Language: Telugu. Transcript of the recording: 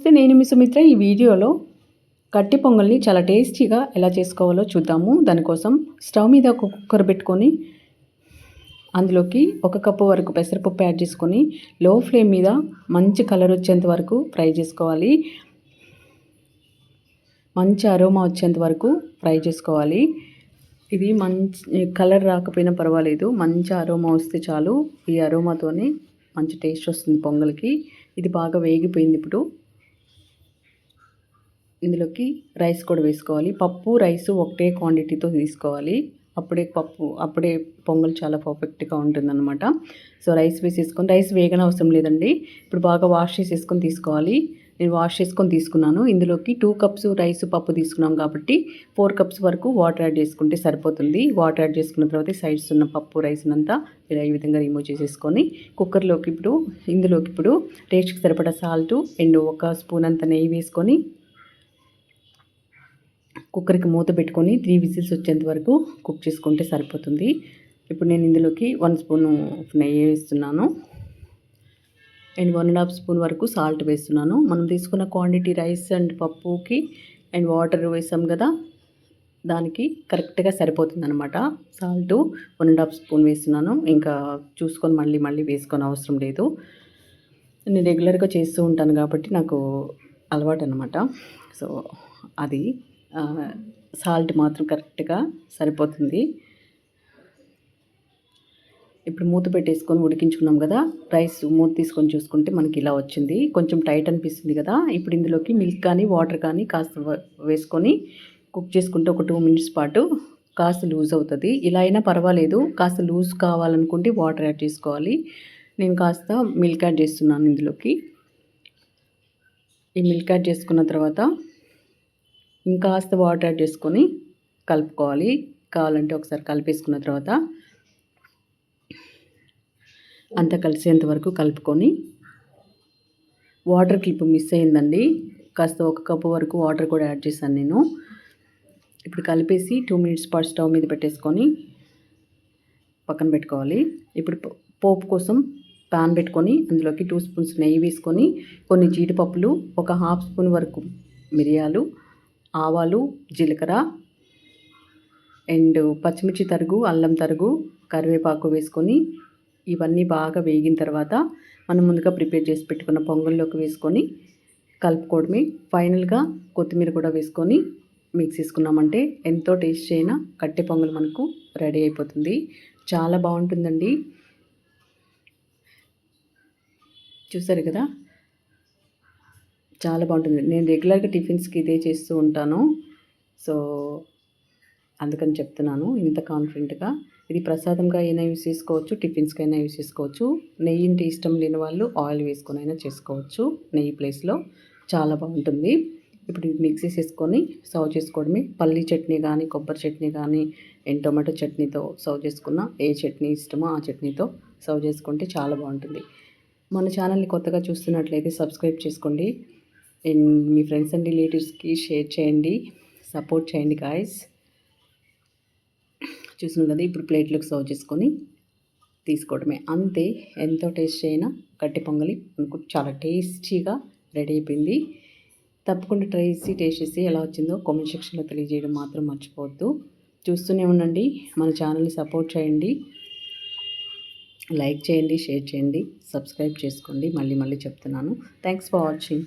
నేను మీ సుమిత్ర. ఈ వీడియోలో గట్టి పొంగల్ని చాలా టేస్టీగా ఎలా చేసుకోవాలో చూద్దాము. దానికోసం స్టవ్ మీద ఒక కుక్కర్ పెట్టుకొని అందులోకి ఒక కప్పు వరకు పెసరపప్పు యాడ్ చేసుకొని లో ఫ్లేమ్ మీద మంచి కలర్ వచ్చేంత వరకు ఫ్రై చేసుకోవాలి. మంచి అరోమా వచ్చేంత వరకు ఫ్రై చేసుకోవాలి. ఇది మంచి కలర్ రాకపోయినా పర్వాలేదు. మంచి అరోమా వస్తే చాలు. ఈ అరోమాతోనే మంచి టేస్ట్ వస్తుంది పొంగల్కి. ఇది బాగా వేగిపోయింది ఇప్పుడు. ఇందులోకి రైస్ కూడా వేసుకోవాలి. పప్పు రైస్ ఒకటే క్వాంటిటీతో తీసుకోవాలి. అప్పుడే పప్పు అప్పుడే పొంగల్ చాలా పర్ఫెక్ట్గా ఉంటుందన్నమాట. సో రైస్ వేసేసుకొని రైస్ వేగన అవసరం లేదండి. ఇప్పుడు బాగా వాష్ చేసేసుకొని తీసుకోవాలి. నేను వాష్ చేసుకొని తీసుకున్నాను. ఇందులోకి టూ కప్స్ రైస్ పప్పు తీసుకున్నాం కాబట్టి ఫోర్ కప్స్ వరకు వాటర్ యాడ్ చేసుకుంటే సరిపోతుంది. వాటర్ యాడ్ చేసుకున్న తర్వాత సైడ్స్ ఉన్న పప్పు రైస్ అంతా ఇలా ఈ విధంగా రిమూవ్ చేసేసుకొని కుక్కర్లోకి ఇప్పుడు ఇందులోకి ఇప్పుడు టేస్ట్కి సరిపడా సాల్ట్ అండ్ ఒక స్పూన్ అంత నెయ్యి వేసుకొని కుక్కర్కి మూత పెట్టుకొని త్రీ విజిల్స్ వచ్చేంత వరకు కుక్ చేసుకుంటే సరిపోతుంది. ఇప్పుడు నేను ఇందులోకి వన్ స్పూన్ నెయ్యి వేస్తున్నాను. And one and half spoon వరకు సాల్ట్ వేస్తున్నాను. మనం తీసుకున్న క్వాంటిటీ రైస్ అండ్ పప్పుకి అండ్ వాటర్ వేసాం కదా దానికి కరెక్ట్గా సరిపోతుంది అనమాట salt one and half spoon వేస్తున్నాను. ఇంకా చూసుకొని మళ్ళీ మళ్ళీ వేసుకొని అవసరం లేదు. నేను రెగ్యులర్గా చేస్తూ ఉంటాను కాబట్టి నాకు అలవాటు అనమాట సో అది సాల్ట్ మాత్రం కరెక్ట్గా సరిపోతుంది. ఇప్పుడు మూత పెట్టేసుకొని ఉడికించుకున్నాం కదా రైస్ మూత తీసుకొని చూసుకుంటే మనకి ఇలా వచ్చింది. కొంచెం టైట్ అనిపిస్తుంది కదా ఇప్పుడు ఇందులోకి మిల్క్ కానీ వాటర్ కానీ కాస్త వేసుకొని కుక్ చేసుకుంటే ఒక టూ మినిట్స్ పాటు కాస్త లూజ్ అవుతుంది. ఇలా అయినా పర్వాలేదు కాస్త లూజ్ కావాలనుకుంటే వాటర్ యాడ్ చేసుకోవాలి. నేను కాస్త మిల్క్ యాడ్ చేస్తున్నాను ఇందులోకి. ఈ మిల్క్ యాడ్ చేసుకున్న తర్వాత ఇంకాస్త వాటర్ యాడ్ చేసుకొని కలుపుకోవాలి. కావాలంటే ఒకసారి కలిపేసుకున్న తర్వాత అంతా కలిసేంత వరకు కలుపుకొని వాటర్ క్లిప్ మిస్ అయిందండి. కాస్త ఒక కప్పు వరకు వాటర్ కూడా యాడ్ చేశాను నేను. ఇప్పుడు కలిపేసి టూ మినిట్స్ పాటు స్టవ్ మీద పెట్టేసుకొని పక్కన పెట్టుకోవాలి. ఇప్పుడు పోపు కోసం పాన్ పెట్టుకొని అందులోకి టూ స్పూన్స్ నెయ్యి వేసుకొని కొన్ని జీడిపప్పులు ఒక హాఫ్ స్పూన్ వరకు మిరియాలు ఆవాలు జీలకర్ర అండ్ పచ్చిమిర్చి తరుగు అల్లం తరుగు కరివేపాకు వేసుకొని ఇవన్నీ బాగా వేగిన తర్వాత మనం ముందుగా ప్రిపేర్ చేసి పెట్టుకున్న పొంగల్లోకి వేసుకొని కలుపుకోవడమే. ఫైనల్గా కొత్తిమీర కూడా వేసుకొని మిక్స్ చేసుకున్నామంటే ఎంతో టేస్ట్ అయిన కట్టె పొంగల్ మనకు రెడీ అయిపోతుంది. చాలా బాగుంటుందండి. చూసారు కదా? చాలా బాగుంటుంది. నేను రెగ్యులర్గా టిఫిన్స్కి ఇదే చేస్తూ ఉంటాను. సో అందుకని చెప్తున్నాను ఇంత కాన్ఫిడెంట్గా. ఇది ప్రసాదంగా అయినా యూస్ చేసుకోవచ్చు టిఫిన్స్కి అయినా యూస్ చేసుకోవచ్చు. నెయ్యి ఇంటి ఇష్టం లేని వాళ్ళు ఆయిల్ వేసుకొని అయినా చేసుకోవచ్చు నెయ్యి ప్లేస్లో. చాలా బాగుంటుంది. ఇప్పుడు మిక్సీ చేసుకొని సర్వ్ చేసుకోవడమే. పల్లీ చట్నీ కానీ కొబ్బరి చట్నీ కానీ అండ్ టొమాటో చట్నీతో సర్వ్ చేసుకున్న ఏ చట్నీ ఇష్టమో ఆ చట్నీతో సర్వ్ చేసుకుంటే చాలా బాగుంటుంది. మన ఛానల్ని కొత్తగా చూస్తున్నట్లయితే సబ్స్క్రైబ్ చేసుకోండి. అండ్ మీ ఫ్రెండ్స్ అండ్ రిలేటివ్స్కి షేర్ చేయండి. సపోర్ట్ చేయండి గాయస్. చూసిన కదా ఇప్పుడు ప్లేట్లోకి సర్వ్ చేసుకొని తీసుకోవడమే. అంతే ఎంతో టేస్ట్ అయినా గట్టి పొంగలి మనకు చాలా టేస్టీగా రెడీ అయిపోయింది. తప్పకుండా ట్రై చేసి టేస్ట్ చేసి ఎలా వచ్చిందో కామెంట్ సెక్షన్లో తెలియజేయడం మాత్రం మర్చిపోవద్దు. చూస్తూనే ఉండండి. మన ఛానల్ని సపోర్ట్ చేయండి. లైక్ చేయండి షేర్ చేయండి సబ్స్క్రైబ్ చేసుకోండి. మళ్ళీ మళ్ళీ చెప్తున్నాను. Thanks for watching.